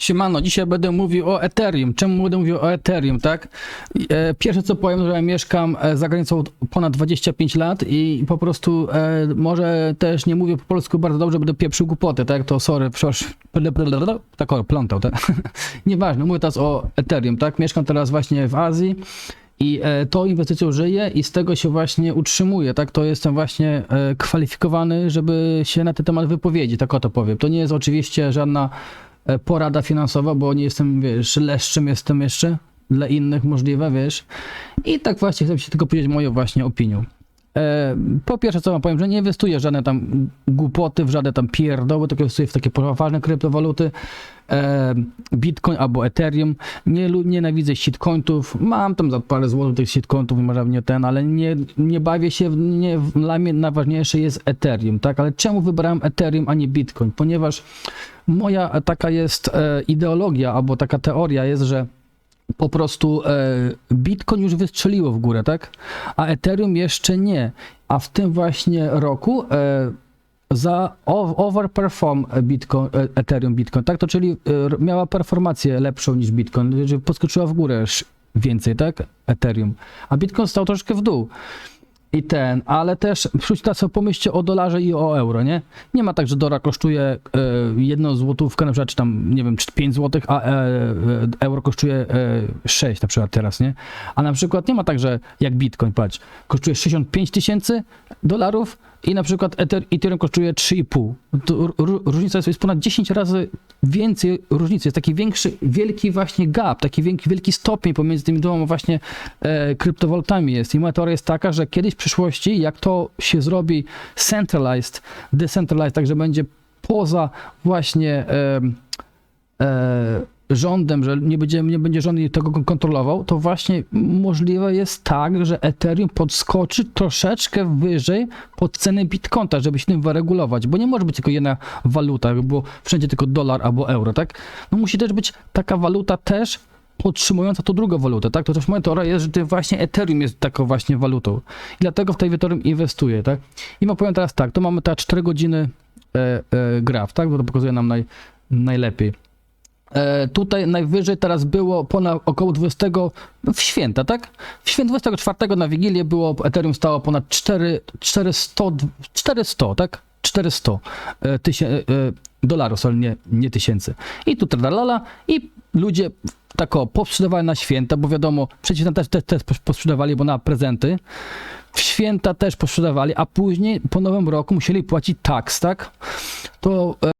Siemano, dzisiaj będę mówił o Ethereum. Czemu będę mówił o Ethereum, tak? E, Pierwsze co powiem, że mieszkam e, za granicą ponad 25 lat i po prostu e, może też nie mówię po polsku bardzo dobrze, będę pieprzył głupoty, tak? To sorry, przecież tak o, plątał, tak? Nieważne, mówię teraz o Ethereum, tak? Mieszkam teraz właśnie w Azji. I tą inwestycją żyję i z tego się właśnie utrzymuję, tak? To jestem właśnie kwalifikowany, żeby się na ten temat wypowiedzieć, tak o to powiem. To nie jest oczywiście żadna porada finansowa, bo nie jestem, wiesz, leszczem jestem jeszcze, dla innych możliwe, wiesz. I tak właśnie chcę się tylko powiedzieć moją właśnie opinią. E, po pierwsze, co wam powiem, że nie inwestuję w żadne tam głupoty, w żadne tam pierdoły, tylko inwestuję w takie poważne kryptowaluty, e, Bitcoin albo Ethereum. Nie nienawidzę shitcointów, mam tam za parę złotych tych shitcointów, może nie ten, ale nie, nie bawię się, w, nie, dla mnie najważniejsze jest Ethereum, tak? Ale czemu wybrałem Ethereum, a nie Bitcoin? Ponieważ moja taka jest e, ideologia, albo taka teoria jest, że po prostu e, Bitcoin już wystrzeliło w górę, tak? A Ethereum jeszcze nie. A w tym właśnie roku e, za overperform Bitcoin, e, Ethereum Bitcoin, tak? To czyli miała performację lepszą niż Bitcoin, że podskoczyła w górę więcej, tak? Ethereum. A Bitcoin stał troszkę w dół. I ten, ale też wśród teraz pomyślcie o dolarze i o euro, nie? Nie ma tak, że dolar kosztuje e, jedną złotówkę, na przykład, czy tam, nie wiem, czy 5 złotych, a e, e, euro kosztuje e, 6 na przykład teraz, nie? A na przykład nie ma tak, że jak Bitcoin, patrz, kosztuje 65 tysięcy dolarów i na przykład Ether, Ethereum kosztuje 3,5. To r- r- różnica jest, jest ponad 10 razy więcej różnicy. Jest taki większy, wielki właśnie gap, taki wielki, wielki stopień pomiędzy tymi dwoma właśnie e, kryptowalutami jest. I moja teoria jest taka, że kiedyś w przyszłości, jak to się zrobi centralized, decentralized, tak że będzie poza właśnie e, e, rządem, że nie będzie, nie będzie rząd tego kon- kontrolował, to właśnie możliwe jest tak, że Ethereum podskoczy troszeczkę wyżej pod cenę Bitcoina, żeby się tym wyregulować, bo nie może być tylko jedna waluta, bo wszędzie tylko dolar albo euro, tak? No musi też być taka waluta też podtrzymująca tą drugą walutę, tak? To też moja teoria jest, że to właśnie Ethereum jest taką właśnie walutą. I dlatego w tej Ethereum inwestuję, tak? I wam powiem teraz tak, to mamy te 4 godziny e, e, graf, tak? Bo to pokazuje nam naj, najlepiej. E, tutaj najwyżej teraz było ponad około 20 no, w święta, tak? W święta 24 na Wigilię było Ethereum stało ponad 4, 400, 400, tak? 400 e, tysię, e, dolarów, nie, nie tysięcy. I tu tralala i ludzie tak o, posprzedawali na święta, bo wiadomo, przecież tam też, też, też posprzedawali, bo na prezenty. W święta też posprzedawali, a później po nowym roku musieli płacić tax, tak? To